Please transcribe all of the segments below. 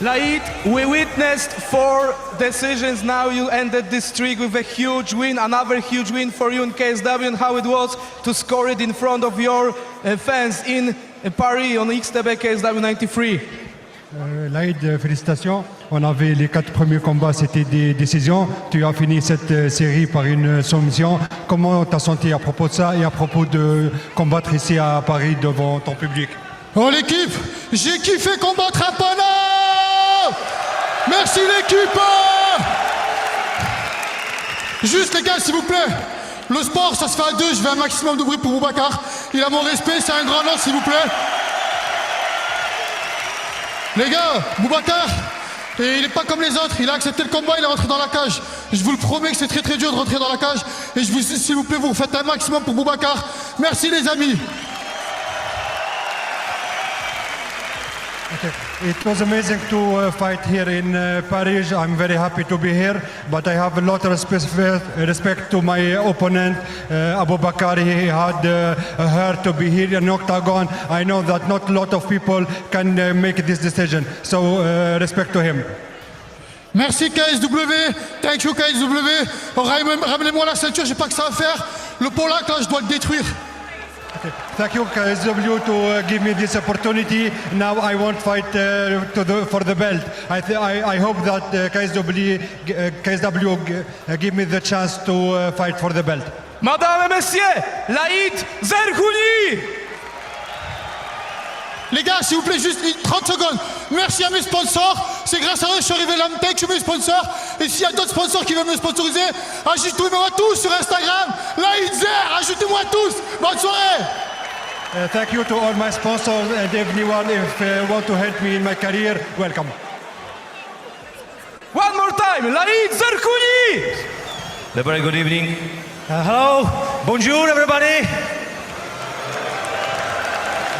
Laid, we witnessed four decisions. Now you ended this streak with a huge win, another huge win for you in KSW, and how it was to score it in front of your uh, fans in uh, Paris on XTB KSW 93. Euh, Laïd, euh, félicitations. On avait les quatre premiers combats, c'était des décisions. Tu as fini cette euh, série par une soumission. Comment t'as senti à propos de ça et à propos de combattre ici à Paris devant ton public? Oh l'équipe, j'ai kiffé combattre un pana Merci l'équipe Juste les gars, s'il vous plaît, le sport, ça se fait à deux, je veux un maximum de bruit pour Boubacar. Il a mon respect, c'est un grand nom, s'il vous plaît. Les gars, Boubacar, et il n'est pas comme les autres, il a accepté le combat, il est rentré dans la cage. Je vous le promets que c'est très très dur de rentrer dans la cage. Et je vous, s'il vous plaît, vous faites un maximum pour Boubacar. Merci les amis. It was amazing to uh, fight here in uh, Paris. I'm very happy to be here, but I have a lot of respect, respect to my opponent, uh, Abu Bakr. He had uh, hurt to be here in octagon. I know that not a lot of people can uh, make this decision, so uh, respect to him. Merci KSW, thank you KSW. Ram- Ramenez-moi la ceinture, j'ai pas que ça à faire. Le Polac là, je dois le détruire. Thank you, KSW, to uh, give me this opportunity. Now I want fight uh, to the, for the belt. I, th- I, I hope that uh, KSW, uh, KSW g- uh, give me the chance to uh, fight for the belt. Madame et messieurs, Laïd Zerhouni Les gars, s'il vous plaît, juste 30 secondes. Merci à mes sponsors. C'est grâce à eux que je suis arrivé là, Tech, je suis mes sponsors. Et s'il y a d'autres sponsors qui veulent me sponsoriser, ajoutez-moi tous sur Instagram. Laïdzer, ajoutez-moi tous. Bonne soirée. Uh, thank you to all my sponsors and everyone if uh, want to help me in my career. Welcome. One more time, Laïd Zerhouni A very good evening. Uh, hello, bonjour everybody.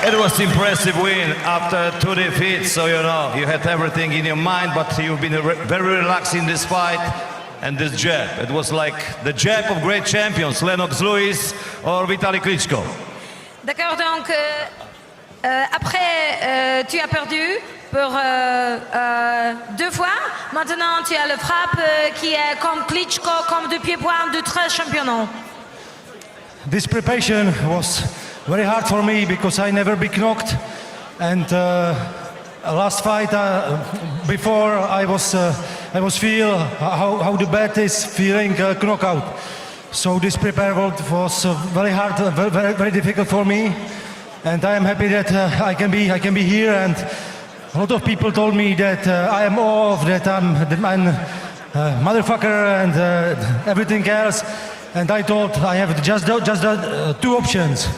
It was impressive win after two defeats, so you know you had everything in your mind, but you've been re- very relaxed in this fight. And this jab, it was like the jab of great champions, Lennox Lewis or Vitaly Klitschko. D'accord, donc euh, euh, après euh, tu as perdu pour euh, euh, deux fois. Maintenant tu as le frappe euh, qui est comme Klitschko, comme de pied-point de 13 championnats. This preparation was very hard for me because I never been knocked, and uh, last fight uh, before I was uh, I was feel how, how the bat is feeling uh, knockout. So this prepare was uh, very hard, uh, very, very difficult for me, and I am happy that uh, I can be I can be here. And a lot of people told me that uh, I am off, that I'm that I'm uh, motherfucker and uh, everything else. And I thought I have just just uh, two options.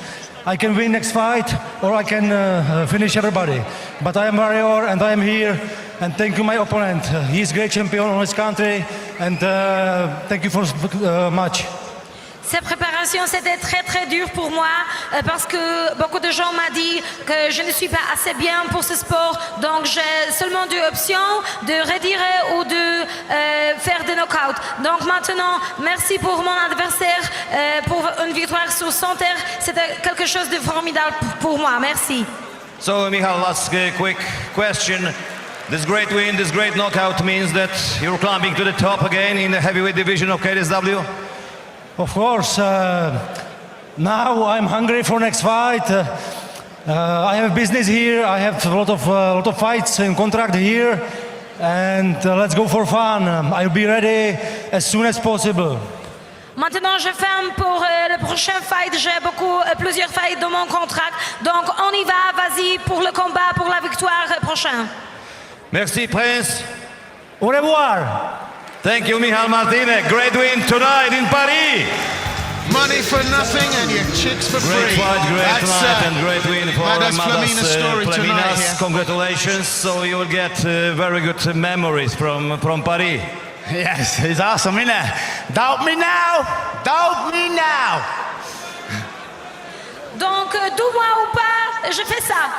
I can win next fight, or I can uh, uh, finish everybody. But I am warrior, and I am here. And thank you, my opponent. He is great champion on his country, and uh, thank you for uh, much. Cette préparation, c'était très très dur pour moi euh, parce que beaucoup de gens m'ont dit que je ne suis pas assez bien pour ce sport. Donc j'ai seulement deux options, de retirer ou de euh, faire des knockouts. Donc maintenant, merci pour mon adversaire, euh, pour une victoire sur son terre. C'était quelque chose de formidable pour moi. Merci. So, Michal, last uh, quick question. This great win, this great knockout means that you're climbing to the top again in the heavyweight division of KSW? Of course, uh, now I'm hungry for next fight. Uh, uh, I have business here. I have a lot of uh, lot of fights in contract here, and uh, let's go for fun. Um, I'll be ready as soon as possible. Maintenant, je ferme pour euh, le prochain fight. J'ai beaucoup, euh, plusieurs fights dans mon contrat. Donc on y va. Vas-y pour le combat, pour la victoire euh, prochaine. Merci, Prince. Au revoir. Thank you, Michal Martinez. Great win tonight in Paris. Money for nothing and your chicks for Great free. fight, great That's, tonight, uh, and great win for Madas Madas Flamina's uh, story tonight here. Congratulations. So you will get uh, very good uh, memories from, from Paris. Yes, it's awesome, isn't it? Doubt me now. Doubt me now. Donc, euh, deux-moi ou pas, je fais ça.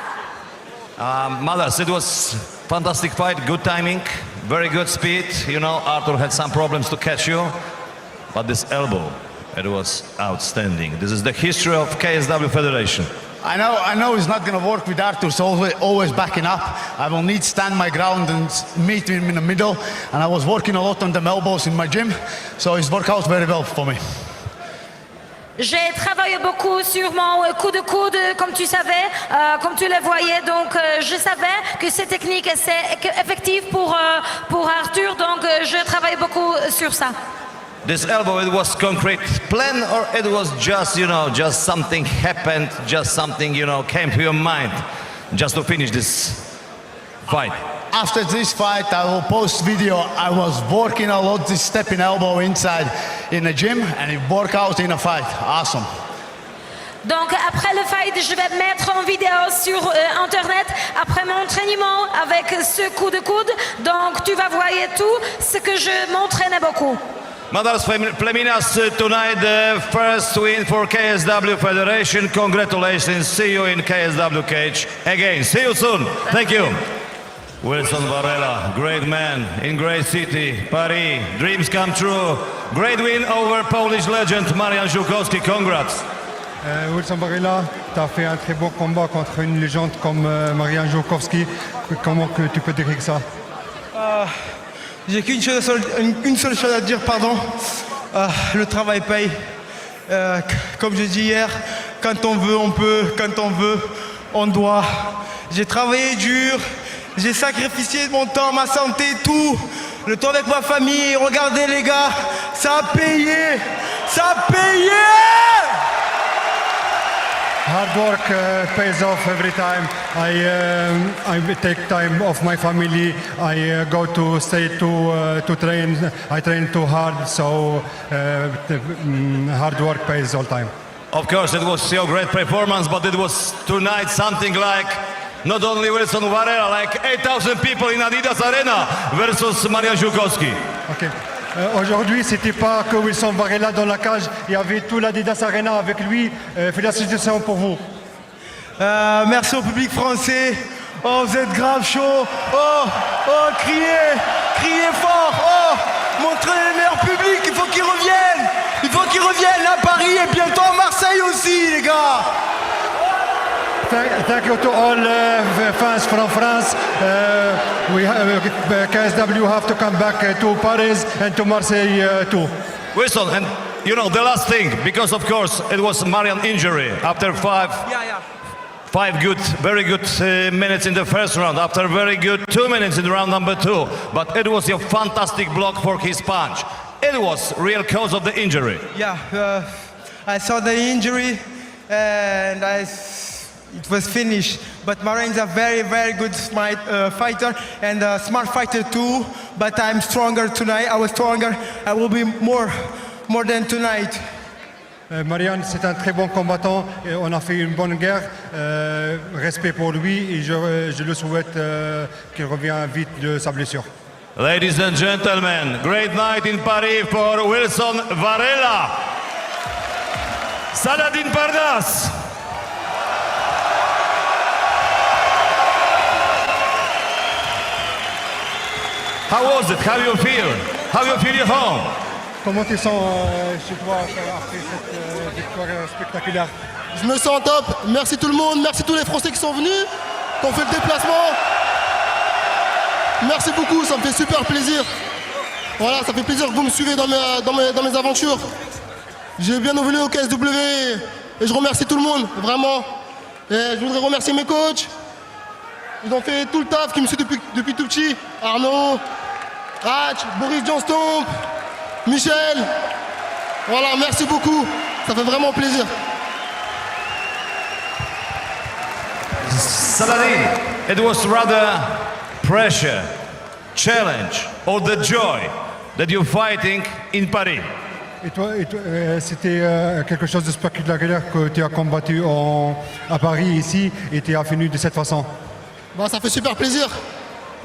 Um, Madas, it was fantastic fight, good timing, very good speed. You know, Arthur had some problems to catch you, but this elbow, it was outstanding. This is the history of KSW Federation. I know, I know it's not going to work with Arthur, so always, always backing up. I will need stand my ground and meet him in the middle. And I was working a lot on the elbows in my gym, so it's worked out very well for me. J'ai travaillé beaucoup sur mon euh, coup de coude, comme tu savais, euh, comme tu le voyais. Donc, euh, je savais que ces techniques c'est effective pour, euh, pour Arthur. Donc, euh, je travaille beaucoup sur ça. This elbow, it was concrete plan or it was just, you know, just something happened, just something, you know, came to your mind just to finish this fight? After this fight, I will post video. I was working a lot this stepping elbow inside in the gym, and it worked out in a fight. Awesome. Donc, après le fight, je vais mettre en vidéo sur euh, Internet après mon entraînement avec ce coup de coude. Donc, tu vas voir tout ce que je m'entraînais beaucoup. Madars Flem- Fleminas, uh, tonight the first win for KSW Federation. Congratulations. See you in KSW cage again. See you soon. Thank you. Wilson Varela, great man in great city, Paris. Dreams come true. Great win over Polish legend Marian Żukowski. Congrats. Euh, Wilson Barilla, tu as fait un très bon combat contre une légende comme euh, Marian Joukowski. Comment que tu peux décrire ça? J'ai qu'une chose, seule- une, une seule chose à dire, pardon. Ah, le travail paye. Euh, comme je dis hier, quand on veut, on peut. Quand on veut, on doit. J'ai travaillé dur. J'ai sacrifié mon temps, ma santé, tout. Le temps avec ma famille. Regardez les gars, ça a payé. Ça a payé Hard work uh, pays off every time. I um, I take time off my family. I uh, go to stay to uh, to train. I train too hard, so uh, the, mm, hard work pays all time. Of course, it was your great performance, but it was tonight something like not only Wilson Varela, like 8,000 people in Adidas Arena versus Marian Żukowski. Ok. Euh, Aujourd'hui, c'était pas que Wilson Varela dans la cage. Il y avait tout l'Adidas Arena avec lui. Euh, félicitations pour vous. Euh, merci au public français. Oh, vous êtes grave chaud. Oh, oh, criez, criez fort. Oh, montrez les meilleurs publics. Il faut qu'ils reviennent. Il faut qu'ils reviennent à Paris et bientôt à Marseille aussi, les gars. Thank, thank you to all uh, fans from France. Uh, we ha- uh, KSW have to come back uh, to Paris and to Marseille uh, too. Wilson, and you know, the last thing, because of course it was Marian injury after five, Yeah, yeah. five good, very good uh, minutes in the first round, after very good two minutes in round number two. But it was a fantastic block for his punch. It was real cause of the injury. Yeah, uh, I saw the injury and I s- it was finished. But Marin's a very, very good smart, uh, fighter and a smart fighter too. But I'm stronger tonight. I was stronger. I will be more, more than tonight. Euh, Marianne, c'est un très bon combattant. Et on a fait une bonne guerre. Euh, respect pour lui et je, je le souhaite euh, qu'il revienne vite de sa blessure. Ladies and gentlemen, great night in Paris for Wilson Varela. Saladin Parnas. How was it? How you feel? How you feel at home? Comment tu sens euh, chez toi après cette euh, victoire spectaculaire? Je me sens top. Merci tout le monde. Merci tous les Français qui sont venus, qui ont fait le déplacement. Merci beaucoup, ça me fait super plaisir. Voilà, ça fait plaisir que vous me suivez dans mes, dans mes, dans mes aventures. J'ai bien évolué au KSW et je remercie tout le monde, vraiment. Et je voudrais remercier mes coachs. Ils ont fait tout le taf qui me suit depuis, depuis tout petit. Arnaud, Hatch, Boris Johnston, Michel. Voilà, merci beaucoup. Ça fait vraiment plaisir. Saladin, it was rather pressure, challenge, or the joy that you're fighting in Paris? Et toi, et toi, euh, c'était euh, quelque chose de spectaculaire que tu as combattu en- à Paris ici et tu as fini de cette façon? Bah, ça fait super plaisir.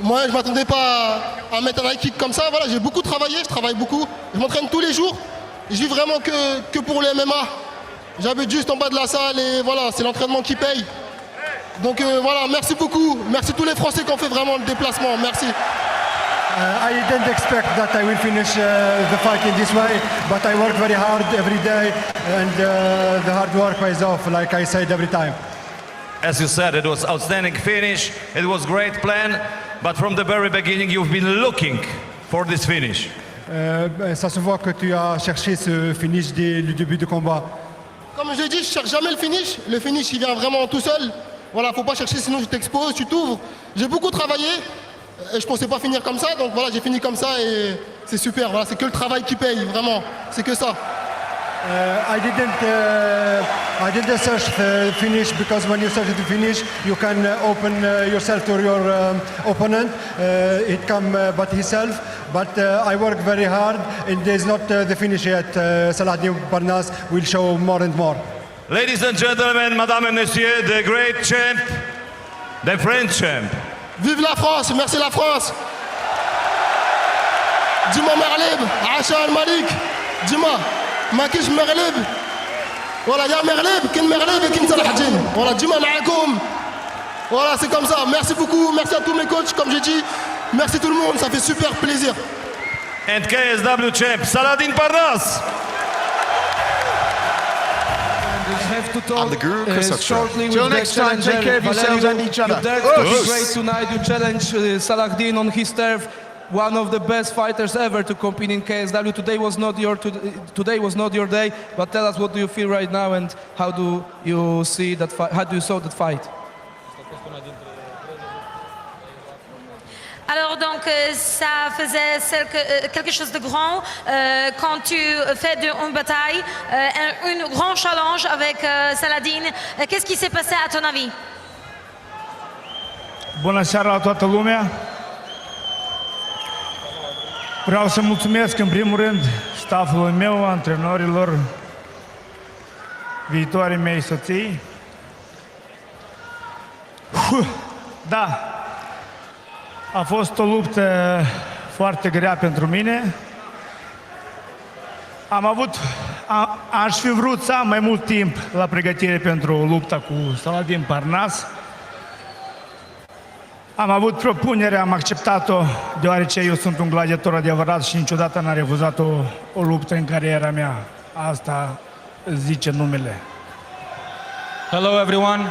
Moi, je m'attendais pas à mettre un high kick comme ça. Voilà, j'ai beaucoup travaillé, je travaille beaucoup. Je m'entraîne tous les jours. Je vis vraiment que, que pour le MMA. J'habite juste en bas de la salle et voilà, c'est l'entraînement qui paye. Donc euh, voilà, merci beaucoup. Merci tous les Français qui ont fait vraiment le déplacement. Merci. Uh, I didn't expect that I will finish uh, the fight in this way, but I work very hard every day and uh, the hard work pays off, like I said every time. as you said, it was outstanding finish. It was great plan, but from the very beginning, you've been looking for this finish. Euh, ben, ça se voit que tu as cherché ce finish dès le début du combat. Comme je dis, je cherche jamais le finish. Le finish, il vient vraiment tout seul. Voilà, faut pas chercher, sinon je t'expose, tu t'ouvres. J'ai beaucoup travaillé. Et je pensais pas finir comme ça, donc voilà, j'ai fini comme ça et c'est super. Voilà, c'est que le travail qui paye, vraiment. C'est que ça. Uh, I didn't. Uh, I didn't search the finish because when you search the finish, you can uh, open uh, yourself to your um, opponent. Uh, it come uh, but himself. But uh, I work very hard, and there's not uh, the finish yet. Uh, Saladin Barnas will show more and more. Ladies and gentlemen, Madame and Monsieur, the great champ, the French champ. Vive la France, merci la France. Dis-moi Merlib, Malik. Dis-moi, Ken Merlib et Ken Salah Din. Voilà, c'est comme ça. Merci beaucoup, merci à tous mes coachs, comme j'ai dit. Merci tout le monde, ça fait super plaisir. And KSW champ, Saladin Parnas. We have to talk I'm the guru, uh, Chris Oxford. shortly Till with the next time, take challenger, care of yourselves Valerio. and each other. You dared to be great tonight. You challenged uh, Saladin on his turf. One of the best fighters ever to compete in KSW. Today was not your to, today was not your day. But tell us what do you feel right now and how do you see that fight? How do you saw that fight? Alors donc euh, ça faisait quelque, euh, quelque chose de grand euh, quand tu fais de, une bataille, euh, un, un grand challenge avec euh, Saladin. Euh, Qu'est-ce qui s'est passé à ton avis Bună seara la toată lumea! Vreau să mulțumesc în primul rând staffului meu, antrenorilor, viitorii mei soții. Huh, Da, a fost o luptă foarte grea pentru mine. Am avut, a, aș fi vrut să am mai mult timp la pregătire pentru lupta cu Saladin Parnas. Am avut propunerea, am acceptat-o, deoarece eu sunt un gladiator adevărat și niciodată n-am refuzat o, o luptă în cariera mea. Asta zice numele. Hello, everyone.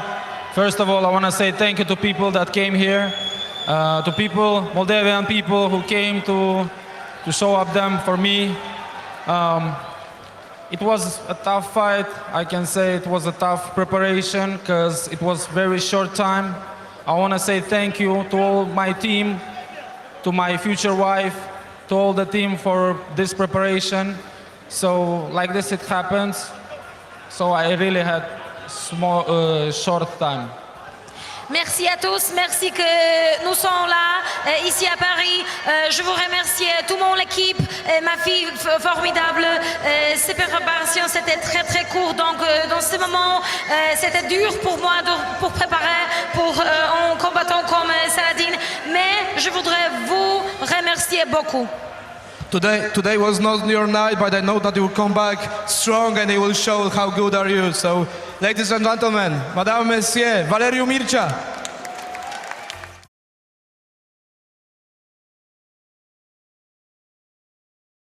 First of all, I want to say thank you to people that came here, uh, to people, Moldavian people who came to to show up them for me. Um, it was a tough fight. I can say it was a tough preparation because it was very short time. I want to say thank you to all my team, to my future wife, to all the team for this preparation. So like this, it happens. So I really had small, uh, short time. Merci à tous, merci que nous sommes là, euh, ici à Paris. Euh, je vous remercie, euh, tout mon équipe, euh, ma fille formidable. Ces préparations, c'était très très court, donc dans ce moment, c'était dur pour moi de- pour préparer, pour en combattant comme Saladin. Mais je voudrais vous remercier beaucoup. Today, today was not your night, but I know that you will come back strong and it will show how good are you. Ladies and gentlemen, Madame, Messieurs, Valerio Mircea.